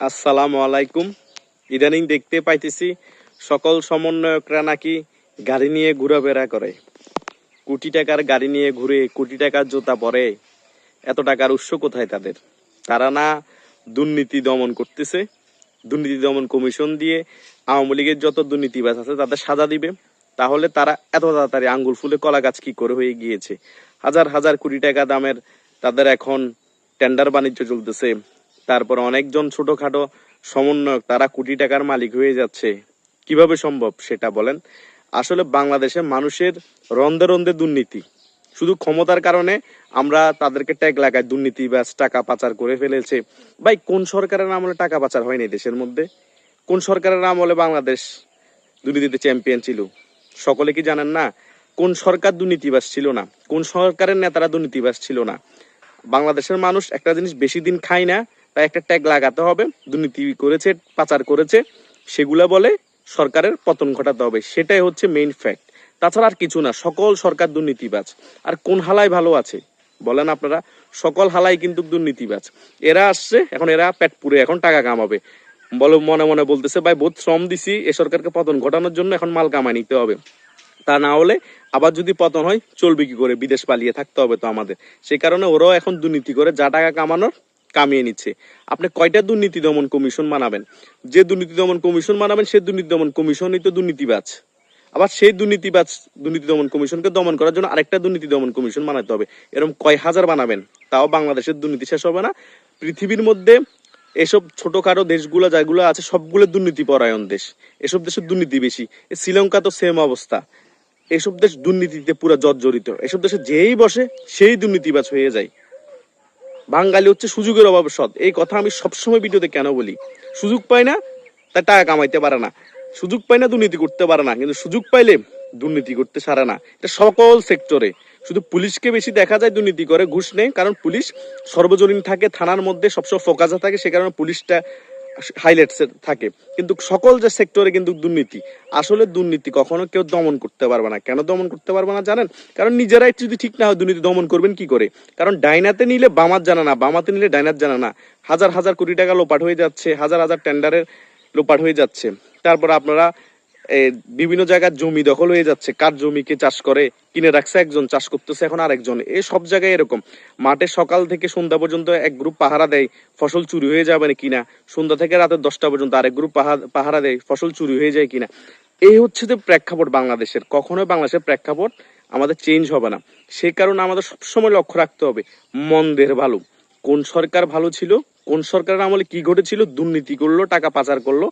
আসসালামু আলাইকুম। ইদানিং দেখতে পাইতেছি সকল সমন্বয়করা নাকি গাড়ি নিয়ে ঘোরাফেরা করে। কোটি টাকার গাড়ি নিয়ে ঘুরে কোটি টাকার জুতা পরে। এত টাকার উৎস কোথায় তাদের? তারা না দুর্নীতি দমন করতেছে। দুর্নীতি দমন কমিশন দিয়ে আওয়ামী লীগের যত দুর্নীতিবাজ আছে তাদের সাজা দিবে। তাহলে তারা এত তাড়াতাড়ি আঙ্গুল ফুলে কলা গাছ কি করে হয়ে গিয়েছে? হাজার হাজার কোটি টাকা দামের তাদের এখন টেন্ডার বাণিজ্য চলতেছে। তারপর অনেকজন ছোটখাটো সমন্বয়ক, তারা কোটি টাকার মালিক হয়ে যাচ্ছে। কীভাবে সম্ভব সেটা বলেন? আসলে বাংলাদেশে মানুষের রন্ধে রন্ধে দুর্নীতি। শুধু ক্ষমতার কারণে আমরা তাদেরকে ট্যাগ লাগাই, দুর্নীতি ব্যাস টাকা পাচার করে ফেলেছে। ভাই, কোন সরকারের আমলে টাকা পাচার হয়নি দেশের মধ্যে? কোন সরকারের আমলে বাংলাদেশ দুর্নীতিতে চ্যাম্পিয়ন ছিল? সকলে কি জানেন না? কোন সরকার দুর্নীতিবাস ছিল না? কোন সরকারের নেতারা দুর্নীতিবাস ছিল না? বাংলাদেশের মানুষ একটা জিনিস বেশি দিন খায় না তাই একটা ট্যাগ লাগাতে হবে, দুর্নীতি করেছে, পাচার করেছে, সেগুলা বলে সরকারের পতন ঘটাতে হবে, সেটাই হচ্ছে মেইন ফ্যাক্ট তাছাড়া আর কিছু না, সকল সরকার দুর্নীতিবাজ। আর কোন হালাই ভালো আছে? বলেন আপনারা, সকল হালাই কিন্তু দুর্নীতিবাজ। এরা আসছে, এখন এরা পেট পুরে এখন টাকা কামাবে। বলো, মনে মনে বলতেছে, ভাই, বহুত শ্রম দিছি, এ সরকারকে পতন ঘটানোর জন্য এখন মাল কামাই নিতে হবে। তা না হলে আবার যদি পতন হয়, চলবে কি করে? বিদেশ পালিয়ে থাকতে হবে তো আমাদের। সেই কারণে ওরাও এখন দুর্নীতি করে, যা টাকা কামানোর কামিয়ে নিচ্ছে। আপনি কয়টা দুর্নীতি দমন কমিশন বানাবেন যে দুর্নীতি দমন কমিশন বানাবেন সেই দুর্নীতি দমন কমিশনই তো দুর্নীতিবাজ। আবার সেই দুর্নীতিবাজ দুর্নীতি দমন কমিশনকে দমন করার জন্য আরেকটা দুর্নীতি দমন কমিশন বানাতে হবে। এরকম কয় হাজার বানাবেন, তাও বাংলাদেশের দুর্নীতি শেষ হবে না। পৃথিবীর মধ্যে এসব ছোটখাটো দেশগুলো, যেগুলো আছে, সবগুলো দুর্নীতি পরায়ণ দেশ। এসব দেশের দুর্নীতি বেশি। শ্রীলঙ্কা তো সেম অবস্থা। এসব দেশ দুর্নীতিতে পুরো জর্জরিত। এসব দেশে যেই বসে, সেই দুর্নীতিবাজ হয়ে যায়। বাঙালি হচ্ছে সুযোগের অভাব সৎ। এই কথা আমি সবসময় ভিডিওতে কেন বলি? সুযোগ পায় না তার টাকা কামাইতে পারে না। সুযোগ পায় না, দুর্নীতি করতে পারে না। কিন্তু সুযোগ পাইলে দুর্নীতি করতে সারে না। এটা সকল সেক্টরে। শুধু পুলিশকে বেশি দেখা যায় দুর্নীতি করে, ঘুষ নেই কারণ পুলিশ সর্বজনীন থাকে, থানার মধ্যে সবসময় ফোকাসে থাকে। সে কারণে পুলিশটা হাইলাইটসে থাকে। কিন্তু সকল যে সেক্টরে কিন্তু দুর্নীতি। আসলে দুর্নীতি কখনো কেউ দমন করতে পারবে না। কেন দমন করতে পারবে না জানেন? কারণ নিজেরাই যদি ঠিক না হয় দুর্নীতি দমন করবেন কি করে? কারণ ডাইনাতে নিলে বামাত জানা না, বামাতে নিলে ডাইনাত জানা না। হাজার হাজার কোটি টাকা লোপাট হয়ে যাচ্ছে, হাজার হাজার টেন্ডারের লোপাট হয়ে যাচ্ছে। তারপর আপনারা বিভিন্ন জায়গার জমি দখল হয়ে যাচ্ছে। কার জমিকে চাষ করে? কিনে রাখছে একজন, চাষ করতেছে এখন আরেকজন। এই সব জায়গায় এরকম। মাঠে সকাল থেকে সন্ধ্যা পর্যন্ত এক গ্রুপ পাহারা দেয়, ফসল চুরি হয়ে যাবে না? কিনা সন্ধ্যা থেকে রাতের দশটা পর্যন্ত আরেক গ্রুপ পাহা- পাহারা দেয়, ফসল চুরি হয়ে যায় কিনা? এই হচ্ছে যে প্রেক্ষাপট বাংলাদেশের। কখনোই বাংলাদেশের প্রেক্ষাপট আমাদের চেঞ্জ হবে না। সেই কারণে আমাদের সবসময় লক্ষ্য রাখতে হবে, মন্দের ভালো। কোন সরকার ভালো ছিল? কোন সরকারের আমলে কি ঘটেছিল? দুর্নীতি করল, টাকা পাচার করল।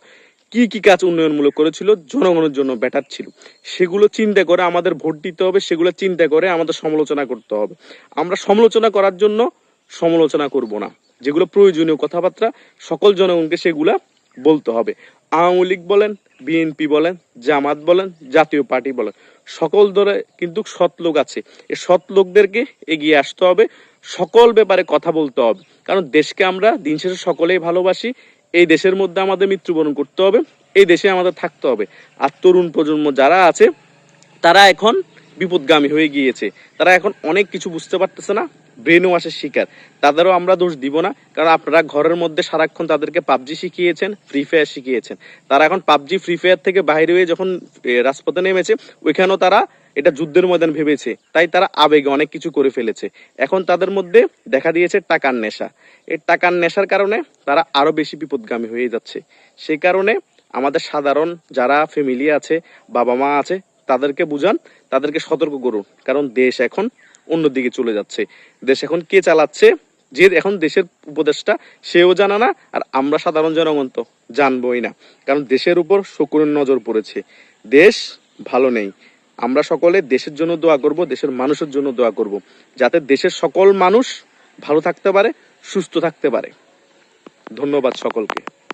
কি কি কাজ উন্নয়নমূলক করেছিল? জনগণের জন্য বেটার ছিল। সেগুলো চিন্তা করে আমাদের ভোট দিতে হবে, সেগুলো চিন্তা করে আমাদের সমালোচনা করতে হবে। আমরা সমালোচনা করার জন্য সমালোচনা করব না। যেগুলো প্রয়োজনীয় কথাবার্তা, সকল জনগণকে সেগুলা বলতে হবে। আওয়ামী লীগ বলেন, বিএনপি বলেন, জামাত বলেন, জাতীয় পার্টি বলেন, সকল দলে কিন্তু সৎ লোক আছে। এই সৎ লোকদেরকে এগিয়ে আসতে হবে, সকল ব্যাপারে কথা বলতে হবে। কারণ দেশকে আমরা দিন শেষে সকলেই ভালোবাসি এই দেশের মধ্যে আমাদের মৃত্যুবরণ করতে হবে, এই দেশে আমাদের থাকতে হবে। আর তরুণ প্রজন্ম যারা আছে, তারা এখন বিপদগামী হয়ে গিয়েছে। তারা এখন অনেক কিছু বুঝতে পারতেছে না। ব্রেন ওয়াশের শিকার। তাদেরও আমরা দোষ দিব না, কারণ আপনারা ঘরের মধ্যে সারাক্ষণ তাদেরকে পাবজি শিখিয়েছেন ফ্রি ফায়ার শিখিয়েছেন। তারা এখন পাবজি ফ্রি ফায়ার থেকে বাইরে হয়ে যখন রাজপথে নেমেছে, ওইখানেও তারা এটা যুদ্ধের ময়দান ভেবেছে। তাই তারা আবেগে অনেক কিছু করে ফেলেছে। এখন তাদের মধ্যে দেখা দিয়েছে টাকার নেশা। এই টাকার নেশার কারণে তারা আরও বেশি বিপদগামী হয়ে যাচ্ছে। সেই কারণে আমাদের সাধারণ যারা ফ্যামিলি আছে বাবা মা আছে, তাদেরকে বুঝান, তাদেরকে সতর্ক করুন। কারণ দেশ এখন অন্যদিকে চলে যাচ্ছে। দেশ এখন কে চালাচ্ছে? যে এখন দেশের উপদেশটা সেও জানা না, আর আমরা সাধারণ জনগণ তো জানবই না। কারণ দেশের উপর শকুনের নজর পড়েছে। দেশ ভালো নেই। আমরা সকলে দেশের জন্য দোয়া করব, দেশের মানুষের জন্য দোয়া করব, যাতে দেশের সকল মানুষ ভালো থাকতে পারে, সুস্থ থাকতে পারে। ধন্যবাদ সকলকে।